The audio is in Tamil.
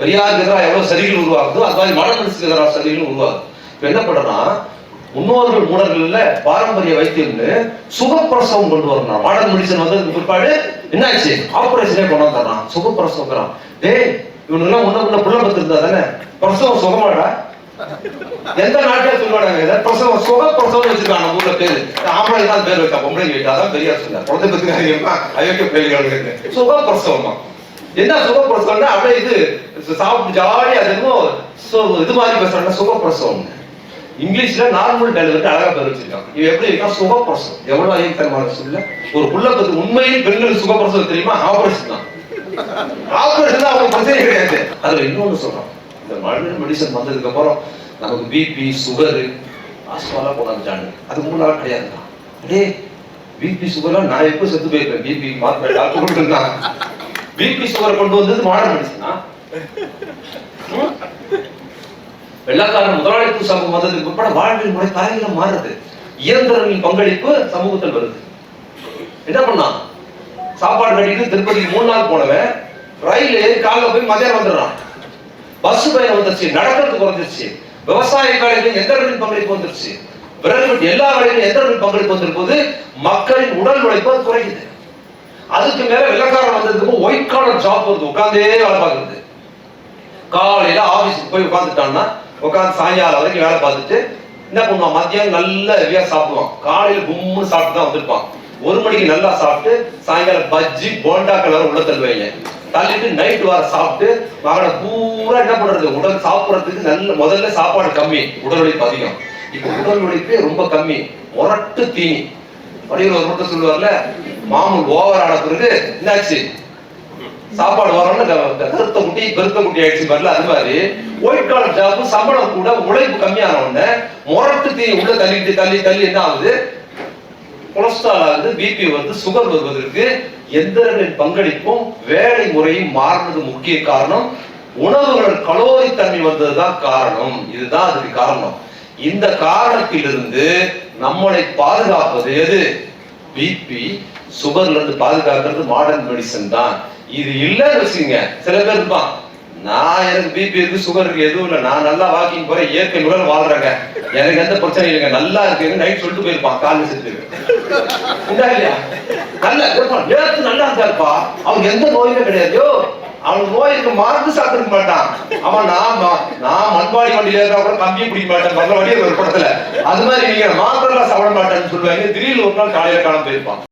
பெரியாருக்கு எதிராக எவ்வளவு சரிகள் உருவாகுதோ அது மாதிரி மனமனசுக்கு எதிராக சரிகளும் உருவாகுது. இப்ப என்ன பண்றோம்னா முன்னோர்கள் மூடர்கள்ல பாரம்பரிய வைத்தியம்னு சுகப்பிரசவம் கொண்டு வரணும். மாடர்ன் மெடிசன் வந்ததுக்கு பிற்பாடு என்னாச்சு? ஆபரேஷனே கொண்டு வந்துடுறான். சுகப்பிரசவம் டேய் இவனுங்கெல்லாம் முன்ன முன்ன புள்ள பத்திருந்தா தானே? பிரசவம் சுகமாடா? எந்த நாட்டில சொல்லுவாங்க இதை பிரசவம் சுக பிரசவம் வச்சிருக்காங்க நம்ம ஊர்ல பேரு. ஆம்பளை தான் பேர் வைக்கா. பொம்பளை வைக்கா பெரியார் சொன்னார். குழந்தை பத்துக்காக அயோக்கிய பேர்களுக்கு சுக பிரசவமா என்ன சுக பிரசவம்னா அப்படியே இது சாப்பிட்டு ஜாலியா அது இது மாதிரி பேசுறாங்க சுக பிரசவம் இங்கிலீஷ்ல நார்மல் டெலிவரி அழகா பேர் வச்சிருக்காங்க. இது எப்படி இருக்கா? சுக பிரசவம் எவ்வளவு ஐயத்தரமான சொல்ல ஒரு புள்ள பத்து உண்மையில் பெண்கள் சுக பிரசவம் தெரியுமா? ஆபரேஷன் தான். ஆபரேஷன் தான் அவங்க பிரச்சனை கிடையாது. அதுல இன்னொன்னு சொல்றோம் இந்த மழை மெடிசன் வந்ததுக்கு அப்புறம் நமக்கு பிபி சுகரு ஆஸ்மாலா கொண்டாந்துட்டாங்க அதுக்கு நாள் கிடையாது டேய் பிபி சுகர்லாம் நான் எப்போ செத்து போயிருக்கேன் பிபி மாத்திரை டாக்டர் கொடுத்துருந்தான் பிபி சுகர் கொண்டு வந்தது மாடர்ன் மெடிசனா வெள்ளக்காரன் முதலாளித்துவ சமூகம் வந்ததுக்கு பிற்பாடு வாழ்வியல் முறை தலையில மாறுது இயந்திரங்களின் பங்களிப்பு சமூகத்தில் வருது. என்ன பண்ணான்? சாப்பாடு கட்டிட்டு திருப்பதிக்கு மூணு நாள் போனவன் ரயில் ஏறி காலைல போய் மதியம் வந்துடுறான். பஸ் பயணம் வந்துருச்சு நடக்கிறது குறைஞ்சிருச்சு. விவசாய வேலைகள் எந்திரங்களின் பங்களிப்பு வந்துருச்சு. பிறகு எல்லா வேலைகளும் எந்திரங்களின் பங்களிப்பு வந்திருக்கும் போது மக்களின் உடல் உழைப்பு குறையுது. அதுக்கு மேல வெள்ளக்காரன் வந்ததுக்கு சாப்பிட்றது உட்காந்தே வேலை பார்க்கறது. காலையில ஆபீஸ்க்கு போய் உட்காந்துட்டான்னா உட்காந்து சாயங்காலம் வரைக்கும் வேலை பார்த்துட்டு என்ன பண்ணுவான்? மத்தியானம் நல்ல ஹெவியா சாப்பிடுவான். காலையில கும்முன்னு சாப்பிட்டு தான் வந்திருப்பான். ஒரு மணிக்கு நல்லா சாப்பிட்டு சாயங்காலம் பஜ்ஜி போண்டா கலர் உள்ள தள்ளுவாங்க தள்ளிட்டு நைட் வர சாப்பிட்டு மகனை பூரா என்ன பண்றது? உடல் சாப்பிடுறதுக்கு நல்ல முதல்ல சாப்பாடு கம்மி உடல் உழைப்பு அதிகம். இப்போ உடல் உழைப்பே ரொம்ப கம்மி. முரட்டு தீனி. அப்படின்னு ஒரு மட்டும் சொல்லுவார்ல மாமூல் ஓவர் ஆன பிறகு என்னாச்சு? சாப்பாடு வரணும்னு க- க- கருத்த பெருத்த ஆயிடுச்சு பாருல அது மாதிரி. ஒயிட் காலர் ஜாப் சம்பளம் கூட உழைப்பு கம்மியான உடனே முரட்டு தீ உள்ள தள்ளிட்டு தள்ளி தள்ளி என்ன ஆகுது? கொலஸ்ட்ரால் ஆகுது பிபி வந்து சுகர் வருவதற்கு எந்திரங்களின் பங்களிப்பும் வேலை முறையும் மாறினது முக்கிய காரணம். உணவுகள் கலோரி தன்மை வந்ததுதான் காரணம். இதுதான் அதுக்கு காரணம். இந்த காரணத்திலிருந்து நம்மளை பாதுகாப்பது எது? பிபி சுகர்ல இருந்து பாதுகாக்கிறது மாடர்ன் மெடிசன் தான். இது இல்லைன்னு வச்சுங்க சில பேர் இருப்பான் நான் எனக்கு பிபி இருக்கு சுகர் இருக்கு எதுவும் இல்லை. நான் நல்லா வாக்கிங் போறேன் இயற்கை முறையில் வாழ்றேங்க. எனக்கு எந்த பிரச்சனையும் இல்லைங்க. நல்லா இருக்குன்னு நைட் சொல்லிட்டு போயிருப்பான் காலைல செத்து. உண்டா இல்லையா? நல்ல நேரத்து நல்லா இருந்தாருப்பா. அவனுக்கு எந்த நோயுமே கிடையாது. அவன் அவனுக்கு நோய்க்கு மருந்து சாப்பிட மாட்டான். அவன் நான் நான் மண்பாடி வண்டியில இருந்தா கூட கம்பி பிடிக்க மாட்டேன். மரண ஒரு படத்துல. அது மாதிரி நீங்க மாத்திரம் சாப்பிட மாட்டேன்னு சொல்லுவாங்க. திடீர்னு ஒரு நாள் காலையில காலம் போயிருப்பான்.